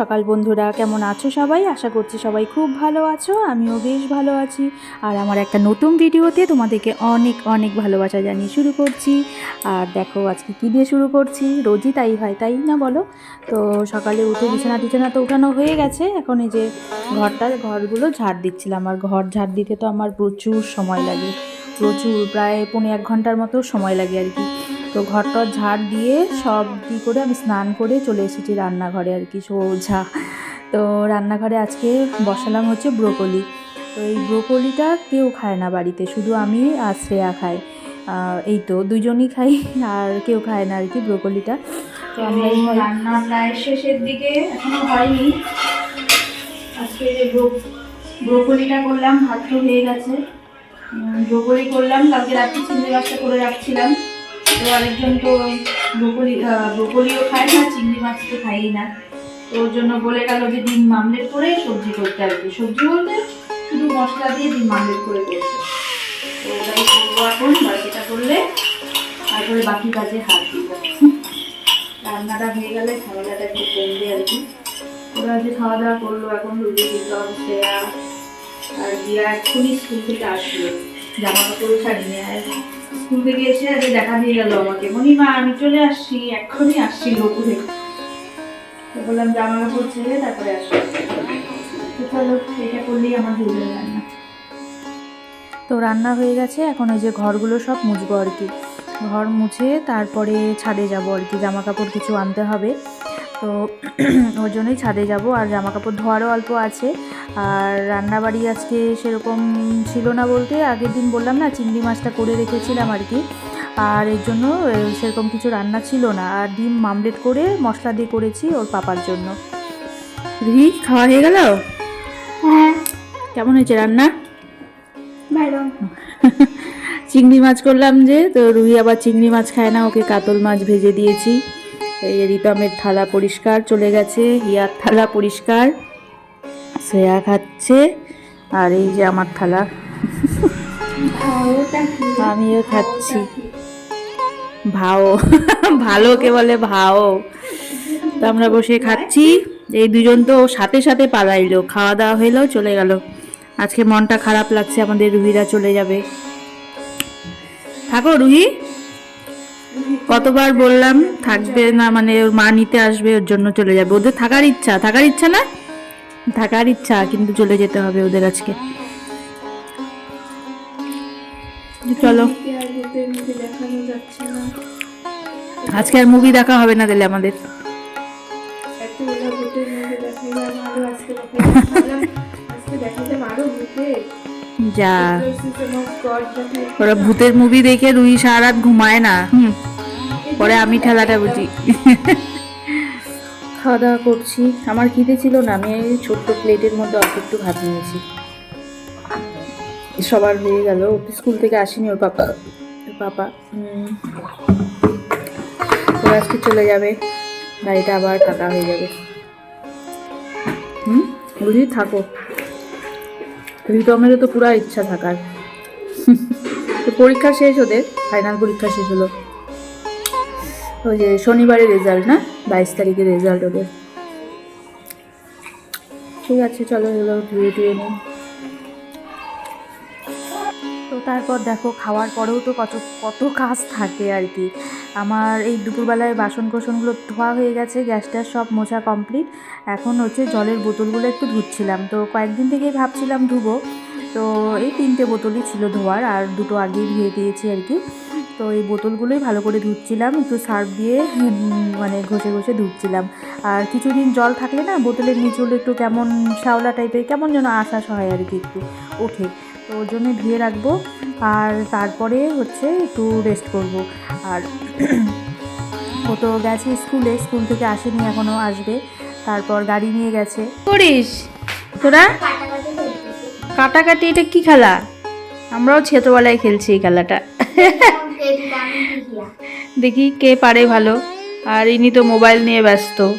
সকাল বন্ধুরা, কেমন আছো সবাই? আশা করছি সবাই খুব ভালো আছো, আমিও বেশ ভালো আছি। আর আমার একটা নতুন ভিডিওতে তোমাদেরকে অনেক অনেক ভালোবাসা জানিয়ে শুরু করছি। আর দেখো আজকে কী দিয়ে শুরু করছি? রোজই তাই হয়, তাই না বলো? তো সকালে উঠে বিছানা টিছানা তো উঠানো হয়ে গেছে, এখন এই যে ঘরটা, ঘরগুলো ঝাড় দিচ্ছিলাম। আর ঘর ঝাড় দিতে তো আমার প্রচুর সময় লাগে, প্রচুর, প্রায় পনেরো এক ঘণ্টার মতো সময় লাগে আর কি। তো ঘরটা ঝাড় দিয়ে সব কী করে আমি স্নান করে চলে এসেছি রান্নাঘরে আর কি সোজা। তো রান্নাঘরে আজকে বসালাম হচ্ছে ব্রোকলি। তো এই ব্রোকলিটা কেউ খায় না বাড়িতে শুধু আমি আর শ্রেয়া খাই। এই তো দুজনই খাই আর কেউ খায় না আর কি ব্রোকলিটা। তো আমরা এই রান্না প্রায় শেষের দিকে এখনও হয়নি। আজকে যে ব্রোকলিটা করলাম ভাত হয়ে গেছে। ব্রোকলি করলাম কালকে রাত্রে চিংড়ি মাছটা করে রাখছিলাম। তো আরেকজন তো ব্রোকলি আহ, ব্রোকলিও খায় না চিংড়ি মাছ তো খাই না। তো ওর জন্য বলে গেল যে ডিম মামলেট করে সবজি করতে আর কি। সবজি বলতে শুধু মশলা দিয়ে ডিম মামলেট করে করতে করব এখন বাকিটা করলে তারপরে বাকি কাজে হাত দিব। রান্নাটা হয়ে গেলে ঝামেলাটা একটু কমবে আর কি। ওরা যে খাওয়া দাওয়া করল এখন রুটি দিলাম শ্রেয়া আর দিয়া এক্ষুনি স্কুল থেকে আসলো। জামা কাপড় আর স্কুল এসে আগে দেখা দিয়ে গেল আমাকে। মনিমা আমি চলে আসছি, এক্ষুনি আসছি লোকুরে তো বললাম, জামা কাপড় ছেড়ে তারপরে আসব চলো, এটা করলেই আমার দুজন রান্না। তো রান্না হয়ে গেছে, এখন ওই যে ঘরগুলো সব মুছবো আর কি। ঘর মুছে তারপরে ছাদে যাব আর কি, জামা কাপড় কিছু আনতে হবে। তো ওর জন্যই ছাদে যাব আর জামা কাপড় ধোয়ারও অল্প আছে। আর রান্নাবাড়ি আজকে সেরকম ছিল না বলতে আগের দিন বললাম না চিংড়ি মাছটা করে রেখেছিলাম আর কি। আর এর জন্য সেরকম কিছু রান্না ছিল না। আর ডিম মামলেট করে মশলা দিয়ে করেছি ওর পাপার জন্য। রি খাওয়া হয়ে গেল? হ্যাঁ। কেমন হয়েছে রান্না? ভালো। চিংড়ি মাছ করলাম যে তো রুহি আবার চিংড়ি মাছ খায় না ওকে কাতল মাছ ভেজে দিয়েছি। এই যে রিতমের থালা পরিষ্কার, চলে গেছে হিয়ার থালা পরিষ্কার। শ্রেয়া খাচ্ছে, আর এই যে আমার থালা। আমিও খাচ্ছি। ভাও, ভালোকে বলে ভাও। তো আমরা বসে খাচ্ছি। এই দুজন তো সাথে সাথে পালাইলো, খাওয়া দাওয়া হইল, চলে গেল। আজকে মনটা খারাপ লাগছে, আমাদের রুহিরা চলে যাবে। থাকো রুহি। কতবার বললাম, থাকবে না মানে ওর মা নিতে আসবে, ওর জন্য চলে যাবে। ওদের থাকার ইচ্ছা থাকার ইচ্ছা না? থাকার ইচ্ছা, কিন্তু চলে যেতে হবে ওদের আজকে। চলো। আজকে আর মুভি দেখা হবে না তাহলে আমাদের। আজকে যা। ওরা ভূতের মুভি দেখে রুই সারা রাত ঘুমায় না। হুম। পরে আমি ঠেলাটা বুঝি। খাওয়া দাওয়া করছি। আমার খিদে ছিল না, আমি ছোট্ট প্লেটের মধ্যে অল্প একটু ভাত নিয়েছি। সবার হয়ে গেল। স্কুল থেকে আসেনি ওর পাপা। পাপা ওরা আজকে চলে যাবে। গাড়িটা আবার ফাঁকা হয়ে যাবে। হুম? বুঝি থাকো। রিতমেরও তো পুরা ইচ্ছা থাকার। তো পরীক্ষা শেষ ওদের ফাইনাল পরীক্ষা শেষ হলো। ওই যে শনিবারে রেজাল্ট না? বাইশ তারিখে রেজাল্ট ওদের। ঠিক আছে, চলো এগুলো ধুয়ে ধুয়ে নিই। তো তারপর দেখো, খাওয়ার পরেও তো কত কত কাজ থাকে আর কি। আমার এই দুপুরবেলায় বাসন কোসনগুলো ধোয়া হয়ে গেছে গ্যাস ট্যাস সব মোছা কমপ্লিট। এখন হচ্ছে জলের বোতলগুলো একটু ধুচ্ছিলাম। তো কয়েকদিন থেকেই ভাবছিলাম ধুবো। তো এই তিনটে বোতলই ছিল ধোয়ার, আর দুটো আগেই ধুয়ে দিয়েছি আর কি। তো এই বোতলগুলোই ভালো করে ধুচ্ছিলাম, একটু সার্ফ দিয়ে মানে ঘষে ঘষে ধুচ্ছিলাম। আর কিছুদিন জল থাকলে না, বোতলের নিচগুলো একটু কেমন শ্যাওলা টাইপের কেমন যেন আশ্বাস হয় আর কি একটু, ওঠে। তো ওর জন্য ধুয়ে রাখব। আর তারপরে হচ্ছে একটু রেস্ট করব। আর ও তো গেছে স্কুলে, স্কুল থেকে আসেনি এখনও আসবে। তারপর গাড়ি নিয়ে গেছে। করিস? তোরা? কাটাকাটি, এটা কি খেলা? আমরাও ছোটোবেলায় খেলছি এই খেলাটা। দেখি কে পারে ভালো। আর ইনি তো মোবাইল নিয়ে ব্যস্ত।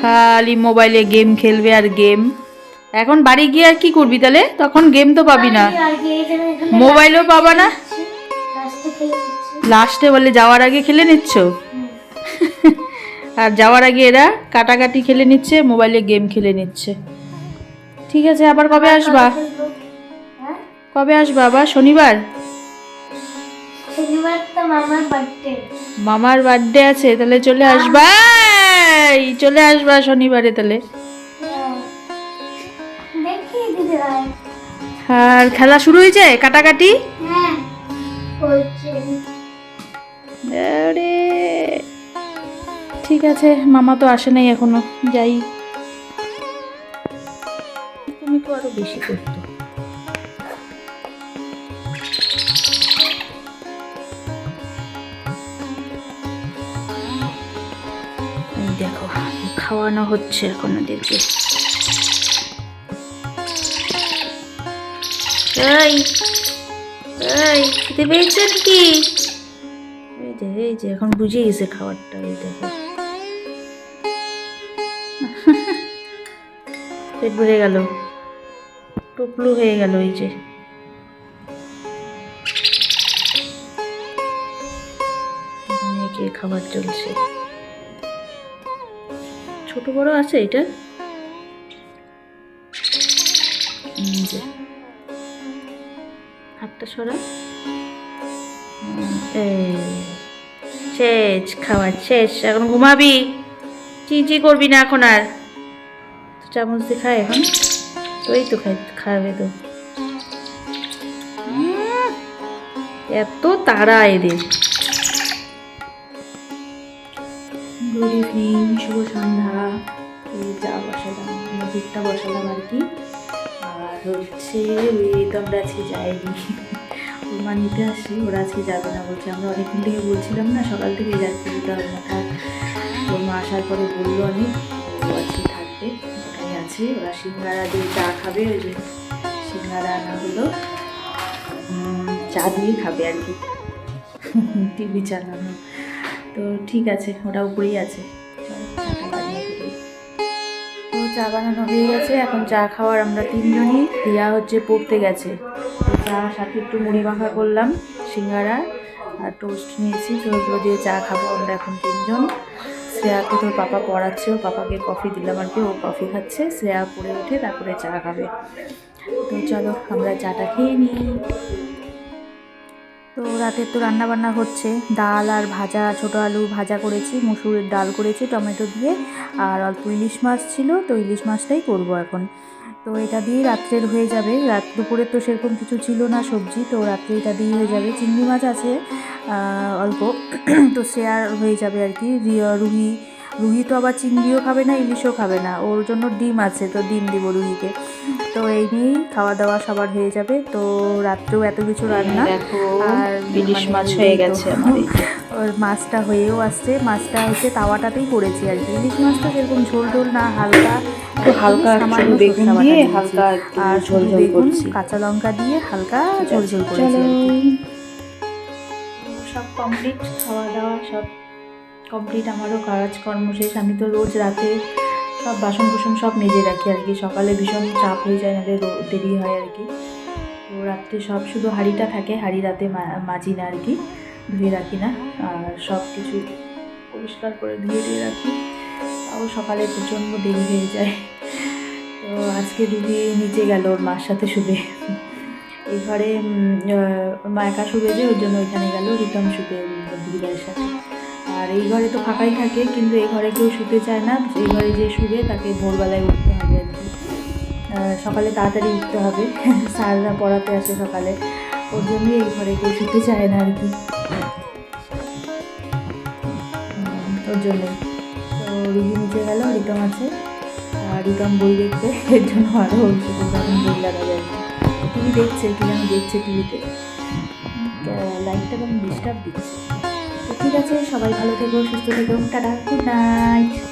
খালি মোবাইলে গেম খেলবে আর গেম। এখন বাড়ি গিয়ে আর কি করবি তাহলে? তখন গেম তো পাবি না। মোবাইলও পাবা না? লাস্টে বলে যাওয়ার আগে খেলে নিচ্ছ? আর যাওয়ার আগে এরা কাটাকাটি খেলে নিচ্ছে মোবাইলে গেম খেলে নিচ্ছে। ঠিক আছে আবার কবে আসবা? হ্যাঁ? কবে আসবা আবার? শনিবার? মামার বার্থডে আছে তাহলে চলে আসবা। এই, চলে আসবা শনিবারে তাহলে। আর খেলা শুরু হয়েছে? কাটাকাটি? হ্যাঁ আরে ঠিক আছে মামা তো আসে নাই এখনও যাই। তুমি তো আরও বেশি করতো। দেখো খাওয়ানো হচ্ছে এখন ওদেরকে। এই এই, খেতে পেয়েছেন কি? এই যে এই যে, এখন বুঝে গেছে খাবারটা, এই দেখো। পেট ভরে গেল। টুকলু হয়ে গেল, এই যে। খাবার চলছে? ছোট বড় আছে এটা? হাতটা সরা। শেষ খাওয়ার শেষ, এখন ঘুমাবি। চিচি করবি না এখন আর। চামচ দিয়ে খায় এখন। তো তো খাই খাবে তো। এত তাড়া এদের। গুড ইভিনিং, শুভ সন্ধ্যা। এই চা বসালাম দুধটা বসালাম আর কি। হচ্ছে ওই তো আমরা আজকে যাইনি। মা নিতে আসি, ওরা আজকে যাবে না বলছে। আমরা অনেকদিন থেকে বলছিলাম না, সকাল থেকে যাচ্ছি দিতে হবে না। থাক ওর মা আসার পরে বলল অনেক আজকে থাকবে ওটাই আছে, ওরা সিঙ্গারা দিয়ে চা খাবে, ওই যে সিঙ্গারা আনা হলো চা দিয়ে খাবে আর কি। টিভি চালানো। তো ঠিক আছে ওটা উপরেই আছে। চা বানানো হয়ে গেছে। এখন চা খাওয়ার আমরা তিনজনই। রিয়া হচ্ছে পড়তে গেছে। তো চা সাথে একটু মুড়ি মাখা করলাম, সিঙ্গারা আর টোস্ট নিয়েছি। তো ওগুলো দিয়ে চা খাব আমরা এখন তিনজন। শ্রেয়াকে তোর পাপা পড়াচ্ছে, ও পাপাকে কফি দিলাম আর কি। ও কফি খাচ্ছে, শ্রেয়া পড়ে উঠে তারপরে চা খাবে। তো চলো আমরা চাটা খেয়ে নিই। তো রাতের তো রান্না বান্না হচ্ছে। ডাল আর ভাজা, ছোটো আলু ভাজা করেছি, মুসুরের ডাল করেছি, টমেটো দিয়ে, আর অল্প ইলিশ মাছ ছিল, তো ইলিশ মাছটাই করব এখন। তো এটা দিয়ে রাত্রের হয়ে যাবে। রাত দুপুরে তো সেরকম কিছু ছিল না সবজি, তো রাত্রে এটা দিয়ে হয়ে যাবে। চিংড়ি মাছ আছে অল্প। তো শেয়ার হয়ে যাবে আর কি। রুহি রুহি তো আবার চিংড়িও খাবে না ইলিশও খাবে না। ওর জন্য ডিম আছে তো ডিম দিব রুহিকে। তো এই নিয়েই খাওয়া দাওয়া সবার হয়ে যাবে। তো রাত্রেও এত কিছু রান্না। আর ইলিশ মানে মাছ হয়ে গেছে। ওর মাছটা হয়েও আসছে। মাছটা হচ্ছে তাওয়াটাতেই করেছি আর কি। ইলিশ মাছটা সেরকম ঝোল ঝোল না হালকা একটু হালকা সামান্য বেগুন দিয়ে হালকা আর ঝোল ঝোল করছি। কাঁচা লঙ্কা দিয়ে হালকা ঝোল ঝোল করেছি। সব কমপ্লিট খাওয়া দাওয়া সব কমপ্লিট আমারও কাজকর্ম শেষ। আমি তো রোজ রাতে সব বাসন কুসন সব মেজে রাখি আর কি। সকালে ভীষণ চাপ হয়ে যায়, নাহলে দেরি হয় আর কি। তো রাত্রে সব শুধু হাঁড়িটা থাকে, হাঁড়ি রাতে মাজি না আর কি, ধুয়ে রাখি না। আর সব কিছু পরিষ্কার করে ধুয়ে দিয়ে রাখি। তাও সকালে প্রচণ্ড দেরি হয়ে যায়। তো আজকে রুবি নিচে গেল ওর মার সাথে শুবে এই ঘরে মা একা শুবে যে, ওর জন্য ওইখানে গেল, রিতম শুতে দিদিভাইয়ের সাথে। আর এই ঘরে তো ফাঁকাই থাকে, কিন্তু এই ঘরে কেউ শুতে চায় না। এই ঘরে যে শুবে, তাকে ভোরবেলায় উঠতে হবে আর কি। সকালে তাড়াতাড়ি উঠতে হবে। স্যাররা পড়াতে আসে সকালে। ওর জন্যই এই ঘরে কেউ শুতে চায় না আর কি। ওর জন্যই তো রুগী নিচে গেল, রিতম আছে। আর রিতম বই দেখতে এর জন্য আরও তখন বই লাগাবে আর কি। টিভি দেখছে, কি যেন দেখছে টিভিতে। লাইটটা কেমন ডিস্টার্ব দিচ্ছে। ঠিক আছে সবাই ভালো থেকো সুস্থ থেকো টাটা গুড নাইট